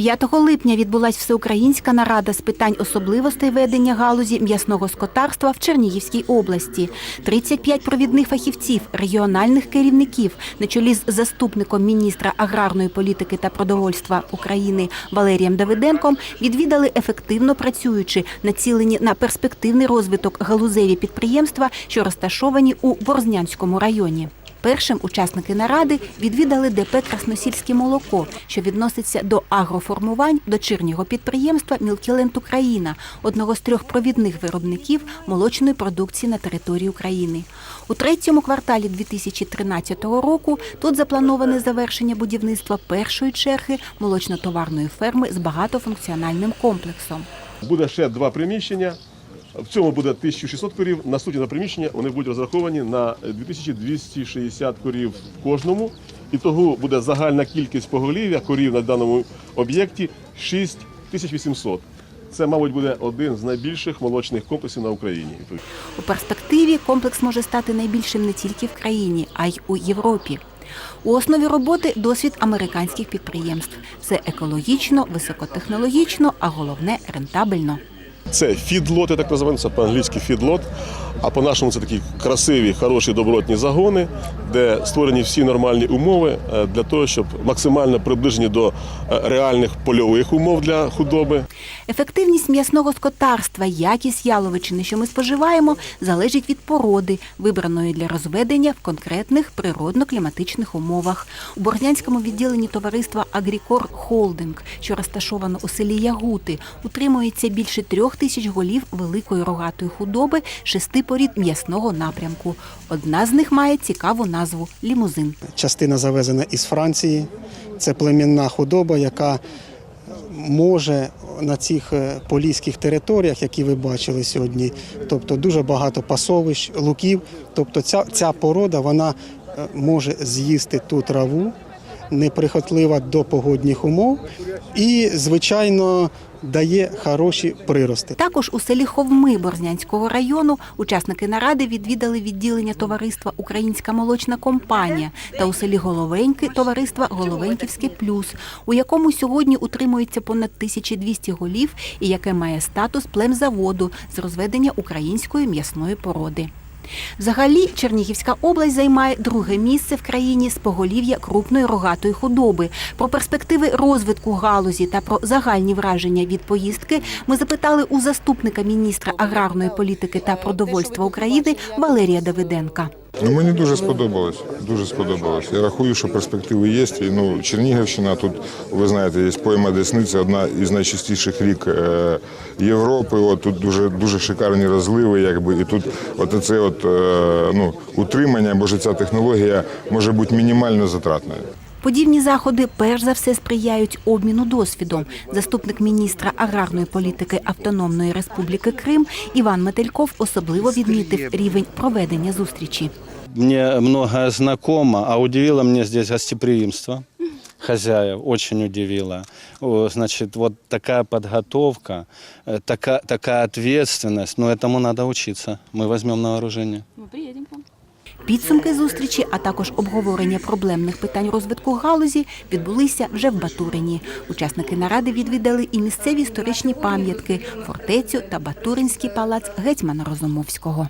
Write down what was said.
5 липня відбулась всеукраїнська нарада з питань особливостей ведення галузі м'ясного скотарства в Чернігівській області. 35 провідних фахівців, регіональних керівників на чолі з заступником міністра аграрної політики та продовольства України Валерієм Давиденком відвідали ефективно працюючи, націлені на перспективний розвиток галузеві підприємства, що розташовані у Борзнянському районі. Першим учасники наради відвідали ДП Красносільське молоко, що відноситься до агроформувань дочірнього підприємства Мілкіленд Україна, одного з трьох провідних виробників молочної продукції на території України. У третьому кварталі 2013 року тут заплановане завершення будівництва першої черги молочно-товарної ферми з багатофункціональним комплексом. Буде ще два приміщення. В цьому буде 1600 корів. Наступні на приміщення вони будуть розраховані на 2260 корів в кожному. І того буде загальна кількість поголів'я корів на даному об'єкті 6800. Це, мабуть, буде один з найбільших молочних комплексів на Україні. У перспективі комплекс може стати найбільшим не тільки в країні, а й у Європі. У основі роботи досвід американських підприємств. Все екологічно, високотехнологічно, а головне рентабельно. Це фідлоти, так називаємо, по-англійськи фідлот. А по-нашому це такі красиві, хороші добротні загони, де створені всі нормальні умови е, для того, щоб максимально приближені до е, реальних польових умов для худоби. Ефективність м'ясного скотарства, якість яловичини, що ми споживаємо, залежить від породи, вибраної для розведення в конкретних природно-кліматичних умовах. У Борнянському відділенні товариства Агрікор Холдинг, що розташовано у селі Ягути, утримується більше трьох тисяч голів великої рогатої худоби шести порід м'ясного напрямку. Одна з них має цікаву назву лімузин. Частина завезена із Франції. Це племінна худоба, яка може на цих е, поліських територіях, які ви бачили сьогодні, тобто дуже багато пасовищ, луків. Тобто ця, ця порода вона е, може з'їсти ту траву, неприхотлива до погодних умов і, звичайно, дає хороші прирости. Також у селі Ховми Борзнянського району учасники наради відвідали відділення товариства Українська молочна компанія та у селі Головеньки товариства Головеньківське плюс, у якому сьогодні утримується понад 1200 голів і яке має статус племзаводу з розведення української м'ясної породи. Взагалі, Чернігівська область займає друге місце в країні з поголів'я крупної рогатої худоби. Про перспективи розвитку галузі та про загальні враження від поїздки ми запитали у заступника міністра аграрної політики та продовольства України Валерія Давиденка. Ну, мені дуже сподобалось. Дуже сподобалось. Я рахую, що перспективи є. І, ну, Чернігівщина тут, ви знаєте, є пойма Десниця, одна із найчастіших рік е, Європи. От тут дуже дуже шикарні розливи, якби і тут от це от е, ну, утримання, бо ця технологія може бути мінімально затратною. Подібні заходи перш за все сприяють обміну досвідом. Заступник міністра аграрної політики Автономної Республіки Крим Іван Метельков особливо відмітив рівень проведення зустрічі. Мне многое знакомо, а удивило мне здесь гостеприимство хозяев, очень удивило. О, Значит, вот такая подготовка, э, такая, такая ответственность, но этому надо учиться. Мы возьмем на вооружение. Підсумки зустрічі, а також обговорення проблемних питань розвитку галузі відбулися вже в Батурині. Учасники наради відвідали і місцеві історичні пам'ятки, фортецю та Батуринський палац гетьмана Розумовського.